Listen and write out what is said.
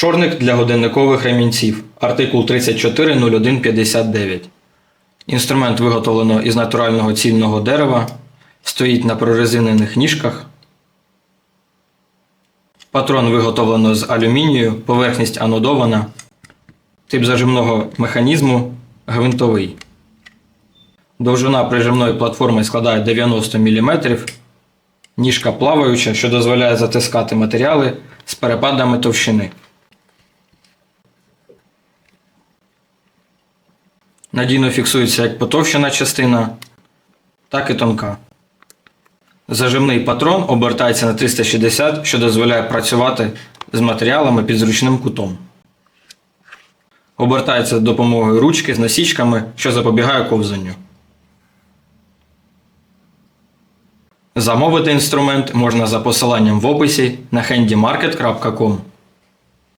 Шорник для годинникових ремінців. Артикул 340159. Інструмент виготовлено із натурального цільного дерева. Стоїть на прорезинених ніжках. Патрон виготовлено з алюмінію, поверхність анодована. Тип зажимного механізму гвинтовий. Довжина прижимної платформи складає 90 мм. Ніжка плаваюча, що дозволяє затискати матеріали з перепадами товщини. Надійно фіксується як потовщена частина, так і тонка. Зажимний патрон обертається на 360, що дозволяє працювати з матеріалами під зручним кутом. Обертається за допомогою ручки з насічками, що запобігає ковзанню. Замовити інструмент можна за посиланням в описі на handymarket.com.